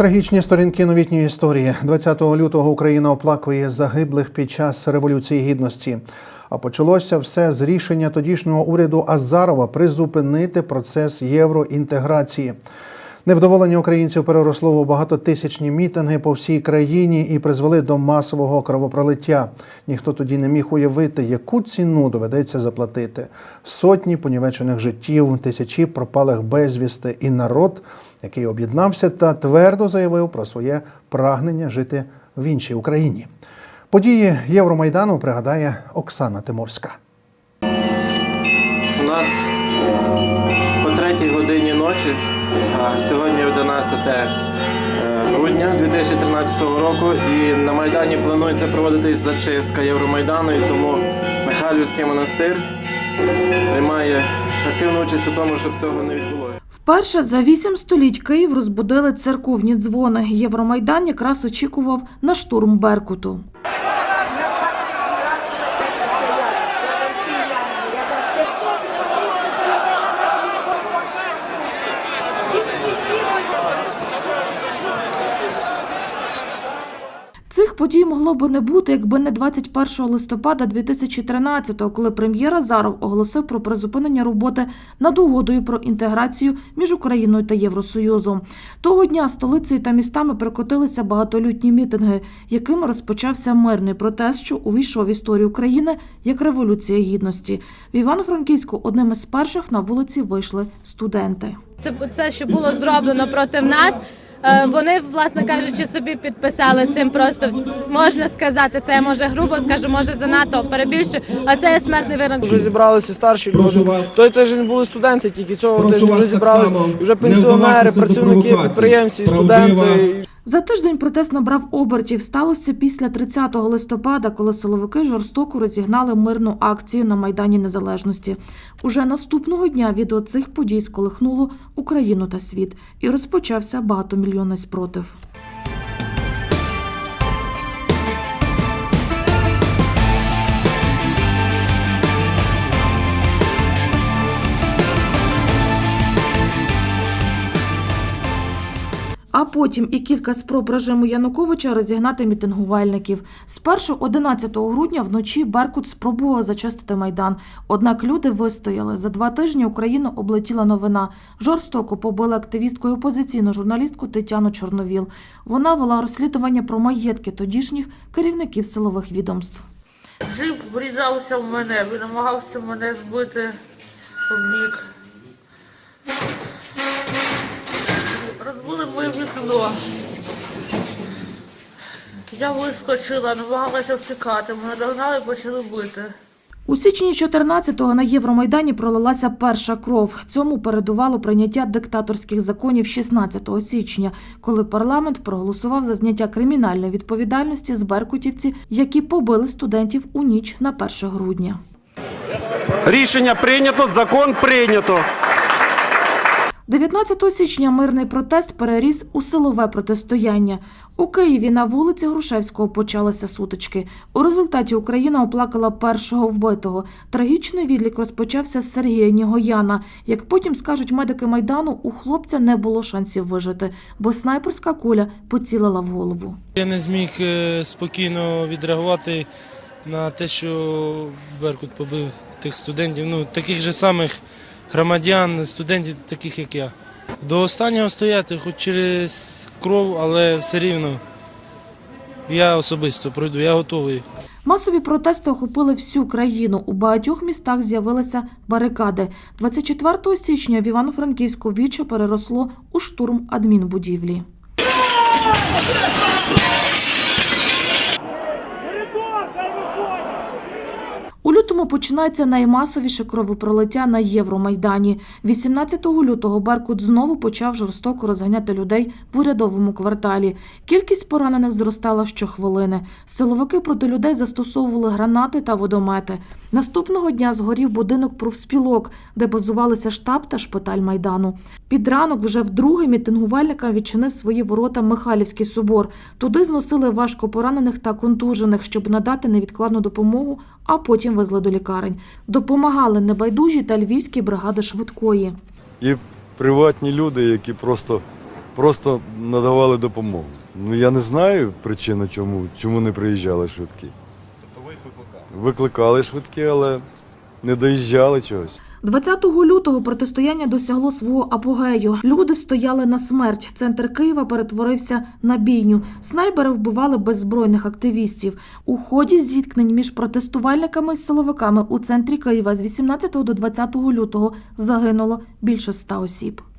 Трагічні сторінки новітньої історії. 20 лютого Україна оплакує загиблих під час революції гідності. А почалося все з рішення тодішнього уряду Азарова призупинити процес євроінтеграції. Невдоволення українців переросло у багатотисячні мітинги по всій країні і призвели до масового кровопролиття. Ніхто тоді не міг уявити, яку ціну доведеться заплатити. Сотні понівечених життів, тисячі пропалих безвісти і народ, який об'єднався та твердо заявив про своє прагнення жити в іншій Україні. Події Євромайдану пригадає Оксана Тиморська. У нас по третій годині ночі, сьогодні 11 е, грудня 2013 року, і на Майдані планується проводитись зачистка Євромайдану, і тому Михайлівський монастир приймає активну участь у тому, щоб цього не відбулося. Вперше за вісім століть Київ розбудили церковні дзвони. Євромайдан якраз очікував на штурм Беркуту. Подій могло би не бути, якби не 21 листопада 2013-го, коли прем'єр Азаров оголосив про призупинення роботи над угодою про інтеграцію між Україною та Євросоюзом. Того дня столицею та містами перекотилися багатолютні мітинги, якими розпочався мирний протест, що увійшов в історію України як революція гідності. В Івано-Франківську одним із перших на вулиці вийшли студенти. Це це, що було зроблено проти нас. Е, Вони, власне кажучи, собі підписали цим. Просто можна сказати, це я, може грубо скажу, може занадто перебільше, а це є смертний вирок. Вже зібралися старші люди. Той тиждень були студенти, тільки цього тижня вже зібралися вже пенсіонери, працівники, підприємці, студенти. За тиждень протест набрав обертів. Сталося після 30 листопада, коли силовики жорстоко розігнали мирну акцію на Майдані Незалежності. Уже наступного дня від цих подій сколихнуло Україну та світ і розпочався багатомільйонний спротив. А потім і кілька спроб режиму Януковича розігнати мітингувальників. Спершу 11 грудня вночі Беркут спробував зачистити майдан. Однак люди вистояли. За два тижні Україну облетіла новина. Жорстоко побили активістку і опозиційну журналістку Тетяну Чорновіл. Вона вела розслідування про маєтки тодішніх керівників силових відомств. Жив врізався в мене, він намагався мене збити в бік. Моє вікно. Я вискочила, намагалася втікати. Мене догнали і почали бити. У січні 14-го на Євромайдані пролилася перша кров. Цьому передувало прийняття диктаторських законів 16 січня, коли парламент проголосував за зняття кримінальної відповідальності з беркутівці, які побили студентів у ніч на 1 грудня. Рішення прийнято, закон прийнято. 19 січня мирний протест переріс у силове протистояння. У Києві на вулиці Грушевського почалися сутички. У результаті Україна оплакала першого вбитого. Трагічний відлік розпочався з Сергія Нігояна. Як потім скажуть медики майдану, у хлопця не було шансів вижити, бо снайперська куля поцілила в голову. Я не зміг е, спокійно відреагувати на те, що Беркут побив тих студентів, ну таких же самих громадян, студентів, таких як я. До останнього стояти, хоч через кров, але все рівно. Я особисто пройду, я готовий. Масові протести охопили всю країну. У багатьох містах з'явилися барикади. 24 січня в Івано-Франківську віче переросло у штурм адмінбудівлі. Починається наймасовіше кровопролиття на Євромайдані. 18 лютого Беркут знову почав жорстоко розганяти людей в урядовому кварталі. Кількість поранених зростала щохвилини. Силовики проти людей застосовували гранати та водомети. Наступного дня згорів будинок профспілок, де базувалися штаб та шпиталь майдану. Під ранок вже вдруге мітингувальникам відчинив свої ворота Михайлівський собор. Туди зносили важко поранених та контужених, щоб надати невідкладну допомогу, а потім везли до лікарень. Допомагали небайдужі та львівські бригади швидкої. І приватні люди, які просто просто надавали допомогу. Ну я не знаю причину, чому, чому не приїжджали швидкі. Тобто ви їх викликали? Викликали швидкі, але не доїжджали чогось. 20 лютого протистояння досягло свого апогею. Люди стояли на смерть. Центр Києва перетворився на бійню. Снайпери вбивали беззбройних активістів. У ході зіткнень між протестувальниками і силовиками у центрі Києва з 18 до 20 лютого загинуло більше ста осіб.